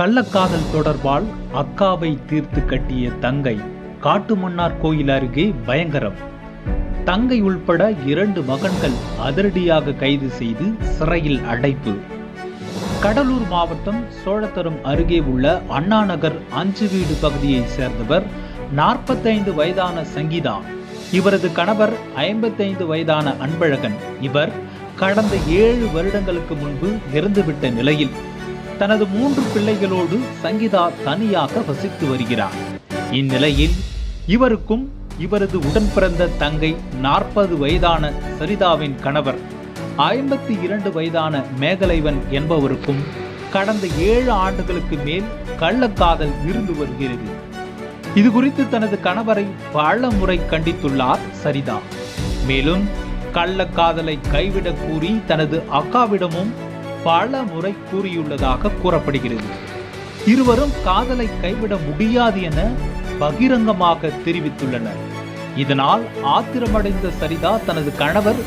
கள்ளக்காதல் தொடர்பால் அக்காவை தீர்த்து கட்டிய தங்கை காட்டுமன்னார் கோயில் அருகே பயங்கரம். தங்கை உள்பட இரண்டு மகன்கள் அதிரடியாக கைது செய்து சிறையில் அடைப்பு. கடலூர் மாவட்டம் சோழத்தரம் அருகே உள்ள அண்ணாநகர் அஞ்சு வீடு பகுதியைச் சேர்ந்தவர் நாற்பத்தைந்து வயதான சங்கீதா. இவரது கணவர் ஐம்பத்தைந்து வயதான அன்பழகன். இவர் கடந்த ஏழு வருடங்களுக்கு முன்பு இறந்துவிட்ட நிலையில் தனது மூன்று பிள்ளைகளோடு சங்கீதா தனியாக வசித்து வருகிறார். இந்நிலையில் இவருக்கும் இவரது உடன் பிறந்த தங்கை நாற்பது வயதான சரிதாவின் கணவர் ஐம்பத்தி இரண்டு வயதான மேகலைவன் என்பவருக்கும் கடந்த ஏழு ஆண்டுகளுக்கு மேல் கள்ளக்காதல் இருந்து வருகிறது. இது குறித்து தனது கணவரை பல முறை கண்டித்துள்ளார் சரிதா. மேலும் கள்ளக்காதலை கைவிடக் கூறி தனது அக்காவிடமும் பல முறை கூறியுள்ளதாக கூறப்படுகிறது. இருவரும் காதலை கைவிட முடியாது என பகிரங்கமாக தெரிவித்துள்ளனர். இதனால் ஆத்திரமடைந்த சரிதா தனது கணவர்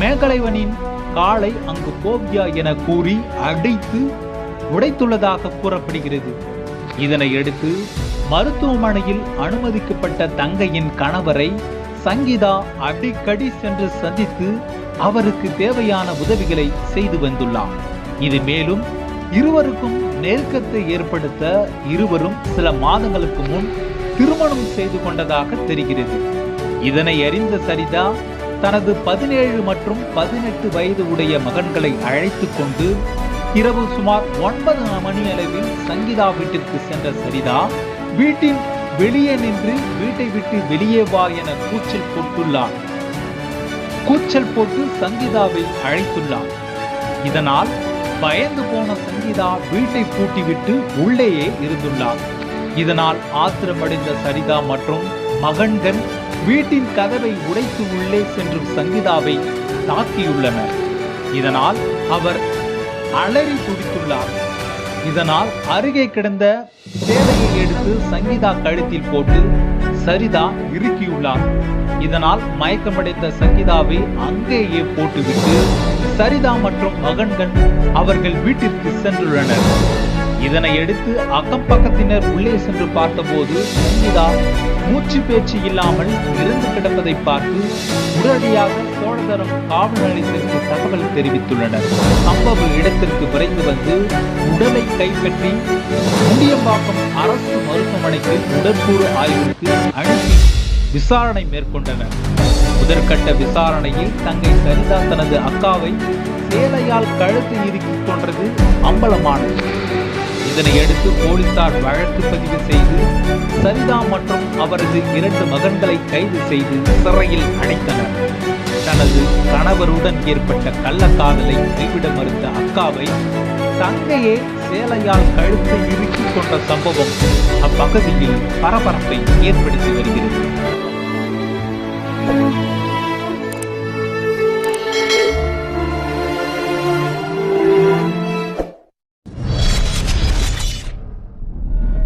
மேகலைவனின் காலை அங்கு போவியா என கூறி அடித்து உடைத்துள்ளதாக கூறப்படுகிறது. இதனை அடுத்து மருத்துவமனையில் அனுமதிக்கப்பட்ட தங்கையின் கணவரை சங்கீதா அடிக்கடி சென்று சந்தித்து அவருக்கு தேவையான உதவிகளை செய்து வந்துள்ளார். இது மேலும் இருவருக்கும் நெருக்கத்தை ஏற்படுத்த இருவரும் சில மாதங்களுக்கு முன் திருமணம் செய்து கொண்டதாக தெரிகிறது. இதனை அறிந்த சரிதா தனது பதினேழு மற்றும் பதினெட்டு வயது உடைய மகன்களை அழைத்து கொண்டு இரவு சுமார் ஒன்பது மணி அளவில் சங்கீதா வீட்டிற்கு சென்ற சரிதா வீட்டின் வெளியே நின்று வீட்டை விட்டு வெளியே வா என கூச்சல் போட்டுள்ளார் கூச்சல் போட்டு சங்கீதாவை அழைத்துள்ளார் இதனால் பயந்து போன சங்கீதா வீட்டை பூட்டிவிட்டு உள்ளேயே இருந்துள்ளார் இதனால் ஆத்திரமடைந்த சரிதா மற்றும் மகன்கள் வீட்டின் கதவை உடைத்து உள்ளே சென்றும் சங்கீதாவை தாக்கியுள்ளனர். இதனால் அவர் அலறி துடித்துள்ளார். இதனால் அருகே கிடந்த சேலையை எடுத்து சங்கீதா கழுத்தில் போட்டு சரிதா இறுக்கியுள்ளார். இதனால் மயக்கமடைந்த சங்கீதாவை அங்கேயே போட்டுவிட்டு சரிதா மற்றும் மகன்கள் அவர்கள் வீட்டிற்கு சென்றுள்ளனர். இதனையடுத்து அக்கம் பக்கத்தினர் உள்ளே சென்று பார்த்தபோது சங்கீதா மூச்சு பேச்சு இல்லாமல் இறந்து கிடப்பதை பார்த்து உடனடியாக சோழதரம் காவல் நிலையத்திற்கு தகவல் தெரிவித்துள்ளனர். சம்பவ இடத்திற்கு விரைந்து வந்து உடலை கைப்பற்றி முண்டியம்பாக்கம் அரசு மருத்துவமனைக்கு உடற்கூறு ஆய்வுக்கு அனுப்பி விசாரணை மேற்கொண்டனர். முதற்கட்ட விசாரணையில் தங்கை சரிதா தனது அக்காவை சேலையால் கழுத்து இறுக்கிக் கொன்றது அம்பலமானது. இதனையடுத்து போலீசார் வழக்கு பதிவு செய்து சரிதா மற்றும் அவரது இரண்டு மகன்களை கைது செய்து சிறையில் அடைத்தனர். தனது கணவருடன் ஏற்பட்ட கள்ளக்காதலை கைவிட மறுத்த அக்காவை தங்கையே சேலையால் கழுத்தை இறுக்கிக் கொண்ட சம்பவம் அப்பகுதியில் பரபரப்பை ஏற்படுத்தி வருகிறது.